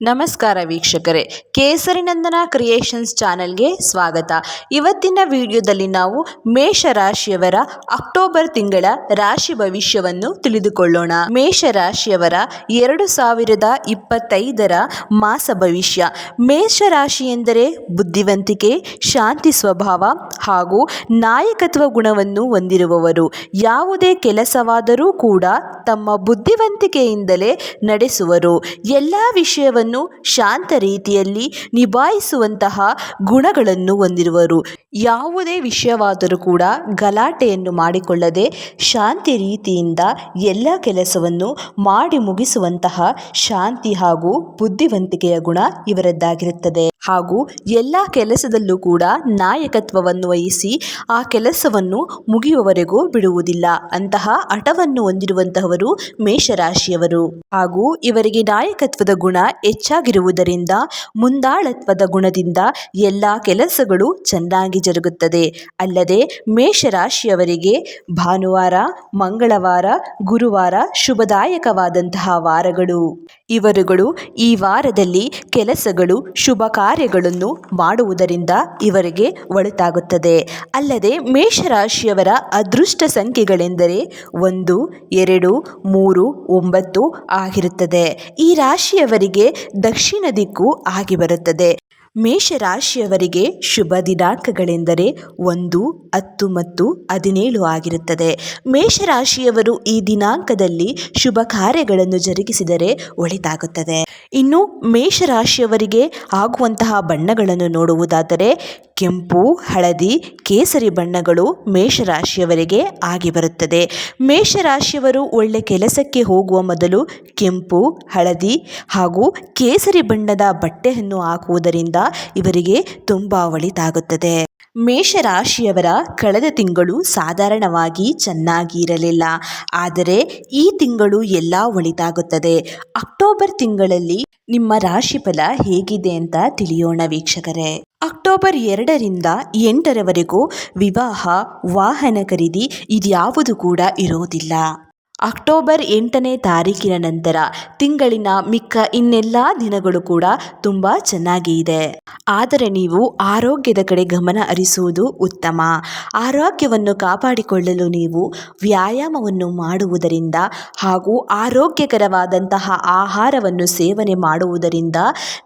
ನಮಸ್ಕಾರ ವೀಕ್ಷಕರೇ ಕೇಸರಿನಂದನ ಕ್ರಿಯೇಷನ್ಸ್ ಚಾನೆಲ್ಗೆ ಸ್ವಾಗತ. ಇವತ್ತಿನ ವಿಡಿಯೋದಲ್ಲಿ ನಾವು ಮೇಷರಾಶಿಯವರ ಅಕ್ಟೋಬರ್ ತಿಂಗಳ ರಾಶಿ ಭವಿಷ್ಯವನ್ನು ತಿಳಿದುಕೊಳ್ಳೋಣ. ಮೇಷರಾಶಿಯವರ ಎರಡು ಸಾವಿರದ ಇಪ್ಪತ್ತೈದರ ಮಾಸ ಭವಿಷ್ಯ. ಮೇಷರಾಶಿ ಎಂದರೆ ಬುದ್ಧಿವಂತಿಕೆ, ಶಾಂತಿ ಸ್ವಭಾವ ಹಾಗೂ ನಾಯಕತ್ವ ಗುಣವನ್ನು ಹೊಂದಿರುವವರು. ಯಾವುದೇ ಕೆಲಸವಾದರೂ ಕೂಡ ತಮ್ಮ ಬುದ್ಧಿವಂತಿಕೆಯಿಂದಲೇ ನಡೆಸುವರು. ಎಲ್ಲ ವಿಷಯವನ್ನು ಶಾಂತ ರೀತಿಯಲ್ಲಿ ನಿಭಾಯಿಸುವಂತಹ ಗುಣಗಳನ್ನು ಹೊಂದಿರುವರು. ಯಾವುದೇ ವಿಷಯವಾದರೂ ಕೂಡ ಗಲಾಟೆಯನ್ನು ಮಾಡಿಕೊಳ್ಳದೆ ಶಾಂತಿ ರೀತಿಯಿಂದ ಎಲ್ಲ ಕೆಲಸವನ್ನು ಮಾಡಿ ಮುಗಿಸುವಂತಹ ಶಾಂತಿ ಹಾಗೂ ಬುದ್ಧಿವಂತಿಕೆಯ ಗುಣ ಇವರದ್ದಾಗಿರುತ್ತದೆ. ಹಾಗೂ ಎಲ್ಲ ಕೆಲಸದಲ್ಲೂ ಕೂಡ ನಾಯಕತ್ವವನ್ನು ವಹಿಸಿ ಆ ಕೆಲಸವನ್ನು ಮುಗಿಯುವವರೆಗೂ ಬಿಡುವುದಿಲ್ಲ. ಅಂತಹ ಹಠವನ್ನು ಹೊಂದಿರುವಂತಹವರು ಮೇಷರಾಶಿಯವರು. ಹಾಗೂ ಇವರಿಗೆ ನಾಯಕತ್ವದ ಗುಣ ಹೆಚ್ಚಾಗಿರುವುದರಿಂದ ಮುಂದಾಳತ್ವದ ಗುಣದಿಂದ ಎಲ್ಲ ಕೆಲಸಗಳು ಚೆನ್ನಾಗಿ ಜರುಗುತ್ತದೆ. ಅಲ್ಲದೆ ಮೇಷರಾಶಿಯವರಿಗೆ ಭಾನುವಾರ, ಮಂಗಳವಾರ, ಗುರುವಾರ ಶುಭದಾಯಕವಾದಂತಹ ವಾರಗಳು. ಇವರುಗಳು ಈ ವಾರದಲ್ಲಿ ಕೆಲಸಗಳು, ಶುಭ ಕಾರ್ಯಗಳನ್ನು ಮಾಡುವುದರಿಂದ ಇವರಿಗೆ ಒಳಿತಾಗುತ್ತದೆ. ಅಲ್ಲದೆ ಮೇಷರಾಶಿಯವರ ಅದೃಷ್ಟ ಸಂಖ್ಯೆಗಳೆಂದರೆ ಒಂದು, ಎರಡು, ಮೂರು, ಒಂಬತ್ತು ಆಗಿರುತ್ತದೆ. ಈ ರಾಶಿಯವರಿಗೆ ದಕ್ಷಿಣ ದಿಕ್ಕು ಆಗಿ ಬರುತ್ತದೆ. ಮೇಷರಾಶಿಯವರಿಗೆ ಶುಭ ದಿನಾಂಕಗಳೆಂದರೆ ಒಂದು, ಹತ್ತು ಮತ್ತು ಹದಿನೇಳು ಆಗಿರುತ್ತದೆ. ಮೇಷರಾಶಿಯವರು ಈ ದಿನಾಂಕದಲ್ಲಿ ಶುಭ ಕಾರ್ಯಗಳನ್ನು ಜರುಗಿಸಿದರೆ ಒಳಿತಾಗುತ್ತದೆ. ಇನ್ನು ಮೇಷರಾಶಿಯವರಿಗೆ ಆಗುವಂತಹ ಬಣ್ಣಗಳನ್ನು ನೋಡುವುದಾದರೆ ಕೆಂಪು, ಹಳದಿ, ಕೇಸರಿ ಬಣ್ಣಗಳು ಮೇಷರಾಶಿಯವರಿಗೆ ಆಗಿ ಬರುತ್ತದೆ. ಮೇಷರಾಶಿಯವರು ಒಳ್ಳೆ ಕೆಲಸಕ್ಕೆ ಹೋಗುವ ಮೊದಲು ಕೆಂಪು, ಹಳದಿ ಹಾಗೂ ಕೇಸರಿ ಬಣ್ಣದ ಬಟ್ಟೆಯನ್ನು ಹಾಕುವುದರಿಂದ ಇವರಿಗೆ ತುಂಬ ಒಳಿತಾಗುತ್ತದೆ ಮೇಷರಾಶಿಯವರ ಕಳೆದ ತಿಂಗಳು ಸಾಧಾರಣವಾಗಿ ಚೆನ್ನಾಗಿ ಇರಲಿಲ್ಲ. ಆದರೆ ಈ ತಿಂಗಳು ಎಲ್ಲ ಒಳಿತಾಗುತ್ತದೆ ಅಕ್ಟೋಬರ್ ತಿಂಗಳಲ್ಲಿ ನಿಮ್ಮ ರಾಶಿಫಲ ಹೇಗಿದೆ ಅಂತ ತಿಳಿಯೋಣ ವೀಕ್ಷಕರೇ. ಅಕ್ಟೋಬರ್ ಎರಡರಿಂದ ಎಂಟರವರೆಗೂ ವಿವಾಹ, ವಾಹನ ಖರೀದಿ ಇದ್ಯಾವುದು ಕೂಡ ಇರೋದಿಲ್ಲ. ಅಕ್ಟೋಬರ್ ಎಂಟನೇ ತಾರೀಕಿನ ನಂತರ ತಿಂಗಳಿನ ಮಿಕ್ಕ ಇನ್ನೆಲ್ಲ ದಿನಗಳು ಕೂಡ ತುಂಬ ಚೆನ್ನಾಗಿ ಇದೆ. ಆದರೆ ನೀವು ಆರೋಗ್ಯದ ಕಡೆ ಗಮನ ಹರಿಸುವುದು ಉತ್ತಮ. ಆರೋಗ್ಯವನ್ನು ಕಾಪಾಡಿಕೊಳ್ಳಲು ನೀವು ವ್ಯಾಯಾಮವನ್ನು ಮಾಡುವುದರಿಂದ ಹಾಗೂ ಆರೋಗ್ಯಕರವಾದಂತಹ ಆಹಾರವನ್ನು ಸೇವನೆ ಮಾಡುವುದರಿಂದ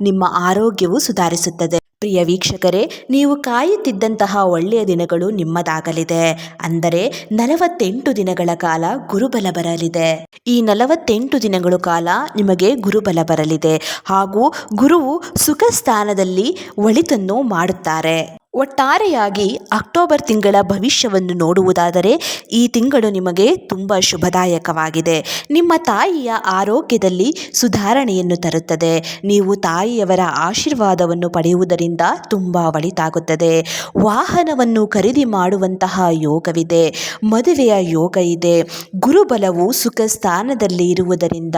ನಿಮ್ಮ ಆರೋಗ್ಯವು ಸುಧಾರಿಸುತ್ತದೆ. ಪ್ರಿಯ ವೀಕ್ಷಕರೇ, ನೀವು ಕಾಯುತ್ತಿದ್ದಂತಹ ಒಳ್ಳೆಯ ದಿನಗಳು ನಿಮ್ಮದಾಗಲಿದೆ. ಅಂದರೆ ನಲವತ್ತೆಂಟು ದಿನಗಳ ಕಾಲ ಗುರುಬಲ ಬರಲಿದೆ. ಈ ನಲವತ್ತೆಂಟು ದಿನಗಳ ಕಾಲ ನಿಮಗೆ ಗುರುಬಲ ಬರಲಿದೆ. ಹಾಗೂ ಗುರುವು ಸುಖ ಸ್ಥಾನದಲ್ಲಿ ಒಳಿತನ್ನು ಮಾಡುತ್ತಾರೆ. ಒಟ್ಟಾರೆಯಾಗಿ ಅಕ್ಟೋಬರ್ ತಿಂಗಳ ಭವಿಷ್ಯವನ್ನು ನೋಡುವುದಾದರೆ ಈ ತಿಂಗಳು ನಿಮಗೆ ತುಂಬ ಶುಭದಾಯಕವಾಗಿದೆ. ನಿಮ್ಮ ತಾಯಿಯ ಆರೋಗ್ಯದಲ್ಲಿ ಸುಧಾರಣೆಯನ್ನು ತರುತ್ತದೆ. ನೀವು ತಾಯಿಯವರ ಆಶೀರ್ವಾದವನ್ನು ಪಡೆಯುವುದರಿಂದ ತುಂಬ ಒಳಿತಾಗುತ್ತದೆ. ವಾಹನವನ್ನು ಖರೀದಿ ಮಾಡುವಂತಹ ಯೋಗವಿದೆ. ಮದುವೆಯ ಯೋಗ ಇದೆ. ಗುರುಬಲವು ಸುಖ ಸ್ಥಾನದಲ್ಲಿ ಇರುವುದರಿಂದ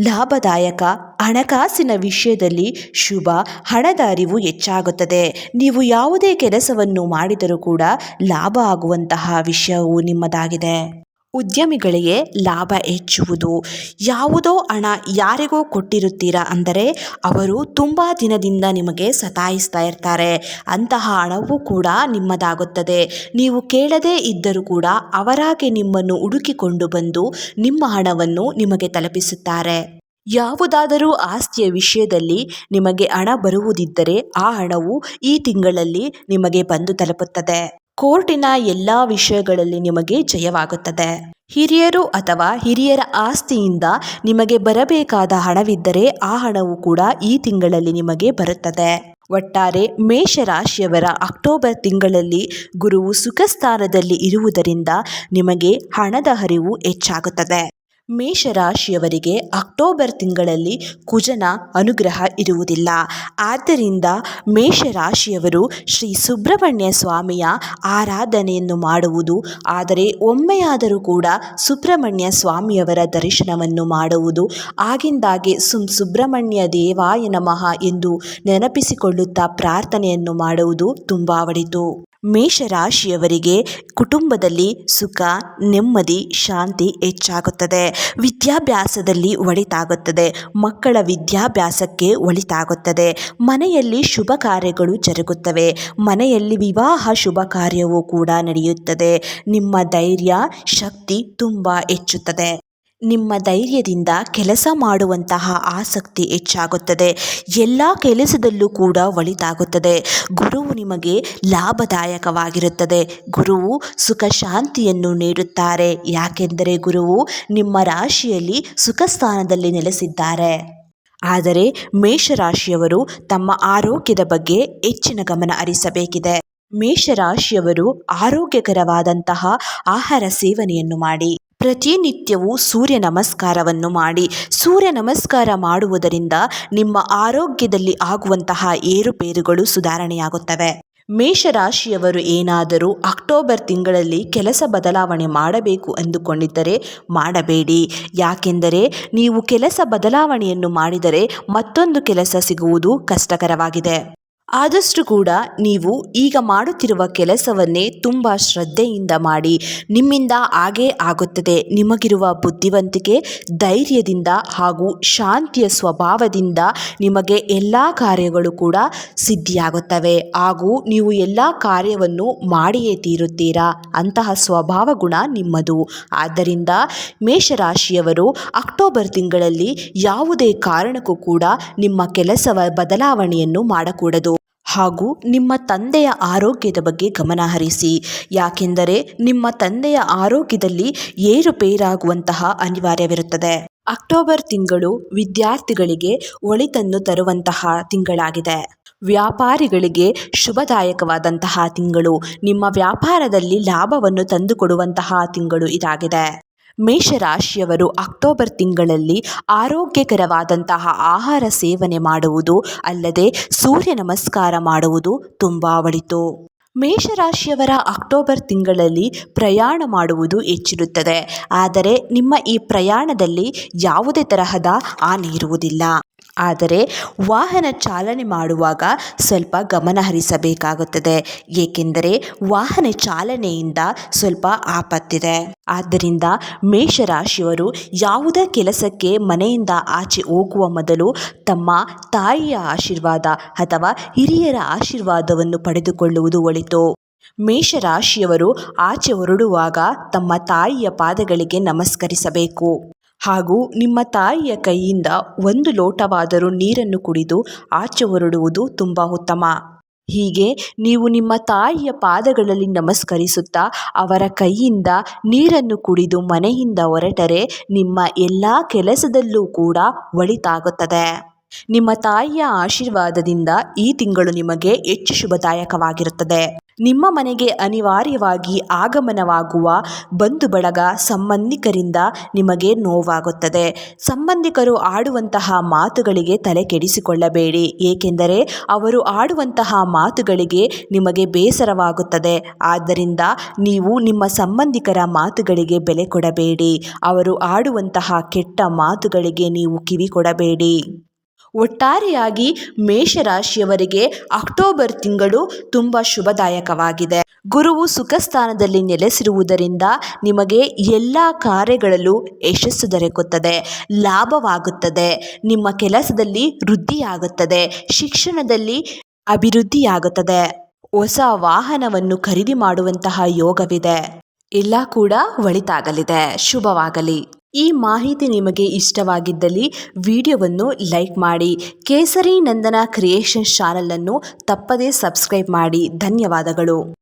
ಲಾಭದಾಯಕ ಹಣಕಾಸಿನ ವಿಷಯದಲ್ಲಿ ಶುಭ, ಹಣದ ಅರಿವು ಹೆಚ್ಚಾಗುತ್ತದೆ. ನೀವು ಯಾವುದೇ ಕೆಲಸವನ್ನು ಮಾಡಿದರೂ ಕೂಡ ಲಾಭ ಆಗುವಂತಹ ವಿಷಯವು ನಿಮ್ಮದಾಗಿದೆ. ಉದ್ಯಮಿಗಳಿಗೆ ಲಾಭ ಹೆಚ್ಚುವುದು. ಯಾವುದೋ ಹಣ ಯಾರಿಗೋ ಕೊಟ್ಟಿರುತ್ತೀರಾ ಅಂದರೆ ಅವರು ತುಂಬ ದಿನದಿಂದ ನಿಮಗೆ ಸತಾಯಿಸ್ತಾ ಇರ್ತಾರೆ. ಅಂತಹ ಹಣವೂ ಕೂಡ ನಿಮ್ಮದಾಗುತ್ತದೆ. ನೀವು ಕೇಳದೇ ಇದ್ದರೂ ಕೂಡ ಅವರಾಗೆ ನಿಮ್ಮನ್ನು ಹುಡುಕಿಕೊಂಡು ಬಂದು ನಿಮ್ಮ ಹಣವನ್ನು ನಿಮಗೆ ತಲುಪಿಸುತ್ತಾರೆ. ಯಾವುದಾದರೂ ಆಸ್ತಿಯ ವಿಷಯದಲ್ಲಿ ನಿಮಗೆ ಹಣ ಬರುವುದಿದ್ದರೆ ಆ ಹಣವು ಈ ತಿಂಗಳಲ್ಲಿ ನಿಮಗೆ ಬಂದು ತಲುಪುತ್ತದೆ. ಕೋರ್ಟಿನ ಎಲ್ಲ ವಿಷಯಗಳಲ್ಲಿ ನಿಮಗೆ ಜಯವಾಗುತ್ತದೆ. ಹಿರಿಯರು ಅಥವಾ ಹಿರಿಯರ ಆಸ್ತಿಯಿಂದ ನಿಮಗೆ ಬರಬೇಕಾದ ಹಣವಿದ್ದರೆ ಆ ಹಣವು ಕೂಡ ಈ ತಿಂಗಳಲ್ಲಿ ನಿಮಗೆ ಬರುತ್ತದೆ. ಒಟ್ಟಾರೆ ಮೇಷರಾಶಿಯವರ ಅಕ್ಟೋಬರ್ ತಿಂಗಳಲ್ಲಿ ಗುರುವು ಸುಖ ಸ್ಥಾನದಲ್ಲಿ ಇರುವುದರಿಂದ ನಿಮಗೆ ಹಣದ ಹರಿವು ಹೆಚ್ಚಾಗುತ್ತದೆ. ಮೇಷರಾಶಿಯವರಿಗೆ ಅಕ್ಟೋಬರ್ ತಿಂಗಳಲ್ಲಿ ಕುಜನ ಅನುಗ್ರಹ ಇರುವುದಿಲ್ಲ. ಆದ್ದರಿಂದ ಮೇಷರಾಶಿಯವರು ಶ್ರೀ ಸುಬ್ರಹ್ಮಣ್ಯ ಸ್ವಾಮಿಯ ಆರಾಧನೆಯನ್ನು ಮಾಡುವುದು, ಆದರೆ ಒಮ್ಮೆಯಾದರೂ ಕೂಡ ಸುಬ್ರಹ್ಮಣ್ಯ ಸ್ವಾಮಿಯವರ ದರ್ಶನವನ್ನು ಮಾಡುವುದು, ಆಗಿಂದಾಗೆ ಸುಂ ಸುಬ್ರಹ್ಮಣ್ಯ ದೇವಾಯ ನಮಃ ಎಂದು ನೆನಪಿಸಿಕೊಳ್ಳುತ್ತಾ ಪ್ರಾರ್ಥನೆಯನ್ನು ಮಾಡುವುದು ತುಂಬ ಒಳಿತು. ಮೇಷರಾಶಿಯವರಿಗೆ ಕುಟುಂಬದಲ್ಲಿ ಸುಖ, ನೆಮ್ಮದಿ, ಶಾಂತಿ ಹೆಚ್ಚಾಗುತ್ತದೆ. ವಿದ್ಯಾಭ್ಯಾಸದಲ್ಲಿ ಒಳಿತಾಗುತ್ತದೆ. ಮಕ್ಕಳ ವಿದ್ಯಾಭ್ಯಾಸಕ್ಕೆ ಒಳಿತಾಗುತ್ತದೆ. ಮನೆಯಲ್ಲಿ ಶುಭ ಕಾರ್ಯಗಳು ಜರುಗುತ್ತವೆ. ಮನೆಯಲ್ಲಿ ವಿವಾಹ ಶುಭ ಕಾರ್ಯವೂ ಕೂಡ ನಡೆಯುತ್ತದೆ. ನಿಮ್ಮ ಧೈರ್ಯ, ಶಕ್ತಿ ತುಂಬ ಹೆಚ್ಚುತ್ತದೆ. ನಿಮ್ಮ ಧೈರ್ಯದಿಂದ ಕೆಲಸ ಮಾಡುವಂತಹ ಆಸಕ್ತಿ ಹೆಚ್ಚಾಗುತ್ತದೆ. ಎಲ್ಲ ಕೆಲಸದಲ್ಲೂ ಕೂಡ ಒಳಿತಾಗುತ್ತದೆ. ಗುರುವು ನಿಮಗೆ ಲಾಭದಾಯಕವಾಗಿರುತ್ತದೆ. ಗುರುವು ಸುಖ ಶಾಂತಿಯನ್ನು ನೀಡುತ್ತಾರೆ. ಯಾಕೆಂದರೆ ಗುರುವು ನಿಮ್ಮ ರಾಶಿಯಲ್ಲಿ ಸುಖ ಸ್ಥಾನದಲ್ಲಿ ನೆಲೆಸಿದ್ದಾರೆ. ಆದರೆ ಮೇಷರಾಶಿಯವರು ತಮ್ಮ ಆರೋಗ್ಯದ ಬಗ್ಗೆ ಹೆಚ್ಚಿನ ಗಮನ ಹರಿಸಬೇಕಿದೆ. ಮೇಷರಾಶಿಯವರು ಆರೋಗ್ಯಕರವಾದಂತಹ ಆಹಾರ ಸೇವನೆಯನ್ನು ಮಾಡಿ. ಪ್ರತಿನಿತ್ಯವೂ ಸೂರ್ಯ ನಮಸ್ಕಾರವನ್ನು ಮಾಡಿ. ಸೂರ್ಯ ನಮಸ್ಕಾರ ಮಾಡುವುದರಿಂದ ನಿಮ್ಮ ಆರೋಗ್ಯದಲ್ಲಿ ಆಗುವಂತಹ ಏರುಪೇರುಗಳು ಸುಧಾರಣೆಯಾಗುತ್ತವೆ. ಮೇಷರಾಶಿಯವರು ಏನಾದರೂ ಅಕ್ಟೋಬರ್ ತಿಂಗಳಲ್ಲಿ ಕೆಲಸ ಬದಲಾವಣೆ ಮಾಡಬೇಕು ಅಂದುಕೊಂಡಿದ್ದರೆ ಮಾಡಬೇಡಿ. ಯಾಕೆಂದರೆ ನೀವು ಕೆಲಸ ಬದಲಾವಣೆಯನ್ನು ಮಾಡಿದರೆ ಮತ್ತೊಂದು ಕೆಲಸ ಸಿಗುವುದು ಕಷ್ಟಕರವಾಗಿದೆ. ಆದಷ್ಟು ಕೂಡ ನೀವು ಈಗ ಮಾಡುತ್ತಿರುವ ಕೆಲಸವನ್ನೇ ತುಂಬ ಶ್ರದ್ಧೆಯಿಂದ ಮಾಡಿ. ನಿಮ್ಮಿಂದ ಹಾಗೇ ಆಗುತ್ತದೆ. ನಿಮಗಿರುವ ಬುದ್ಧಿವಂತಿಕೆ, ಧೈರ್ಯದಿಂದ ಹಾಗೂ ಶಾಂತಿಯ ಸ್ವಭಾವದಿಂದ ನಿಮಗೆ ಎಲ್ಲ ಕಾರ್ಯಗಳು ಕೂಡ ಸಿದ್ಧಿಯಾಗುತ್ತವೆ. ಹಾಗೂ ನೀವು ಎಲ್ಲ ಕಾರ್ಯವನ್ನು ಮಾಡಿಯೇ ತೀರುತ್ತೀರಾ? ಅಂತಹ ಸ್ವಭಾವ ಗುಣ ನಿಮ್ಮದು. ಆದ್ದರಿಂದ ಮೇಷರಾಶಿಯವರು ಅಕ್ಟೋಬರ್ ತಿಂಗಳಲ್ಲಿ ಯಾವುದೇ ಕಾರಣಕ್ಕೂ ಕೂಡ ನಿಮ್ಮ ಕೆಲಸವ ಬದಲಾವಣೆಯನ್ನು ಮಾಡಕೂಡದು. ಹಾಗೂ ನಿಮ್ಮ ತಂದೆಯ ಆರೋಗ್ಯದ ಬಗ್ಗೆ ಗಮನ ಹರಿಸಿ. ಯಾಕೆಂದರೆ ನಿಮ್ಮ ತಂದೆಯ ಆರೋಗ್ಯದಲ್ಲಿ ಏರುಪೇರಾಗುವಂತಹ ಅನಿವಾರ್ಯವಿರುತ್ತದೆ. ಅಕ್ಟೋಬರ್ ತಿಂಗಳು ವಿದ್ಯಾರ್ಥಿಗಳಿಗೆ ಒಳಿತನ್ನು ತರುವಂತಹ ತಿಂಗಳಾಗಿದೆ. ವ್ಯಾಪಾರಿಗಳಿಗೆ ಶುಭದಾಯಕವಾದಂತಹ ತಿಂಗಳು. ನಿಮ್ಮ ವ್ಯಾಪಾರದಲ್ಲಿ ಲಾಭವನ್ನು ತಂದುಕೊಡುವಂತಹ ತಿಂಗಳು ಇದಾಗಿದೆ. ಮೇಷರಾಶಿಯವರು ಅಕ್ಟೋಬರ್ ತಿಂಗಳಲ್ಲಿ ಆರೋಗ್ಯಕರವಾದಂತಹ ಆಹಾರ ಸೇವನೆ ಮಾಡುವುದು ಅಲ್ಲದೆ ಸೂರ್ಯ ನಮಸ್ಕಾರ ಮಾಡುವುದು ತುಂಬ ಒಳಿತು. ಮೇಷರಾಶಿಯವರ ಅಕ್ಟೋಬರ್ ತಿಂಗಳಲ್ಲಿ ಪ್ರಯಾಣ ಮಾಡುವುದು ಹೆಚ್ಚಿರುತ್ತದೆ. ಆದರೆ ನಿಮ್ಮ ಈ ಪ್ರಯಾಣದಲ್ಲಿ ಯಾವುದೇ ತರಹದ ಹಾನಿ ಇರುವುದಿಲ್ಲ. ಆದರೆ ವಾಹನ ಚಾಲನೆ ಮಾಡುವಾಗ ಸ್ವಲ್ಪ ಗಮನ ಹರಿಸಬೇಕಾಗುತ್ತದೆ, ಏಕೆಂದರೆ ವಾಹನ ಚಾಲನೆಯಿಂದ ಸ್ವಲ್ಪ ಆಪತ್ತಿದೆ. ಆದ್ದರಿಂದ ಮೇಷರಾಶಿಯವರು ಯಾವುದೇ ಕೆಲಸಕ್ಕೆ ಮನೆಯಿಂದ ಆಚೆ ಹೋಗುವ ಮೊದಲು ತಮ್ಮ ತಾಯಿಯ ಆಶೀರ್ವಾದ ಅಥವಾ ಹಿರಿಯರ ಆಶೀರ್ವಾದವನ್ನು ಪಡೆದುಕೊಳ್ಳುವುದು ಒಳಿತು. ಮೇಷರಾಶಿಯವರು ಆಚೆ ಹೊರಡುವಾಗ ತಮ್ಮ ತಾಯಿಯ ಪಾದಗಳಿಗೆ ನಮಸ್ಕರಿಸಬೇಕು. ಹಾಗೂ ನಿಮ್ಮ ತಾಯಿಯ ಕೈಯಿಂದ ಒಂದು ಲೋಟವಾದರೂ ನೀರನ್ನು ಕುಡಿದು ಆಚೆ ಹೊರಡುವುದು ತುಂಬ ಉತ್ತಮ. ಹೀಗೆ ನೀವು ನಿಮ್ಮ ತಾಯಿಯ ಪಾದಗಳಲ್ಲಿ ನಮಸ್ಕರಿಸುತ್ತಾ ಅವರ ಕೈಯಿಂದ ನೀರನ್ನು ಕುಡಿದು ಮನೆಯಿಂದ ಹೊರಟರೆ ನಿಮ್ಮ ಎಲ್ಲ ಕೆಲಸದಲ್ಲೂ ಕೂಡ ಒಳಿತಾಗುತ್ತದೆ. ನಿಮ್ಮ ತಾಯಿಯ ಆಶೀರ್ವಾದದಿಂದ ಈ ತಿಂಗಳು ನಿಮಗೆ ಹೆಚ್ಚು ಶುಭದಾಯಕವಾಗಿರುತ್ತದೆ. ನಿಮ್ಮ ಮನೆಗೆ ಅನಿವಾರ್ಯವಾಗಿ ಆಗಮನವಾಗುವ ಬಂಧು ಬಳಗ ಸಂಬಂಧಿಕರಿಂದ ನಿಮಗೆ ನೋವಾಗುತ್ತದೆ. ಸಂಬಂಧಿಕರು ಆಡುವಂತಹ ಮಾತುಗಳಿಗೆ ತಲೆ ಕೆಡಿಸಿಕೊಳ್ಳಬೇಡಿ, ಏಕೆಂದರೆ ಅವರು ಆಡುವಂತಹ ಮಾತುಗಳಿಗೆ ನಿಮಗೆ ಬೇಸರವಾಗುತ್ತದೆ. ಆದ್ದರಿಂದ ನೀವು ನಿಮ್ಮ ಸಂಬಂಧಿಕರ ಮಾತುಗಳಿಗೆ ಬೆಲೆ ಕೊಡಬೇಡಿ. ಅವರು ಆಡುವಂತಹ ಕೆಟ್ಟ ಮಾತುಗಳಿಗೆ ನೀವು ಕಿವಿ ಕೊಡಬೇಡಿ ಒಟ್ಟಾರೆಯಾಗಿ ಮೇಷರಾಶಿಯವರಿಗೆ ಅಕ್ಟೋಬರ್ ತಿಂಗಳು ತುಂಬ ಶುಭದಾಯಕವಾಗಿದೆ. ಗುರುವು ಸುಖ ಸ್ಥಾನದಲ್ಲಿ ನೆಲೆಸಿರುವುದರಿಂದ ನಿಮಗೆ ಎಲ್ಲ ಕಾರ್ಯಗಳಲ್ಲೂ ಯಶಸ್ಸು ದೊರಕುತ್ತದೆ. ಲಾಭವಾಗುತ್ತದೆ. ನಿಮ್ಮ ಕೆಲಸದಲ್ಲಿ ವೃದ್ಧಿಯಾಗುತ್ತದೆ. ಶಿಕ್ಷಣದಲ್ಲಿ ಅಭಿವೃದ್ಧಿಯಾಗುತ್ತದೆ. ಹೊಸ ವಾಹನವನ್ನು ಖರೀದಿ ಮಾಡುವಂತಹ ಯೋಗವಿದೆ. ಎಲ್ಲ ಕೂಡ ಒಳಿತಾಗಲಿದೆ. ಶುಭವಾಗಲಿ. ಈ ಮಾಹಿತಿ ನಿಮಗೆ ಇಷ್ಟವಾಗಿದ್ದಲ್ಲಿ ವಿಡಿಯೋವನ್ನು ಲೈಕ್ ಮಾಡಿ ಕೇಸರಿ ನಂದನ ಕ್ರಿಯೇಷನ್ಸ್ ಚಾನಲನ್ನು ತಪ್ಪದೇ ಸಬ್ಸ್ಕ್ರೈಬ್ ಮಾಡಿ. ಧನ್ಯವಾದಗಳು.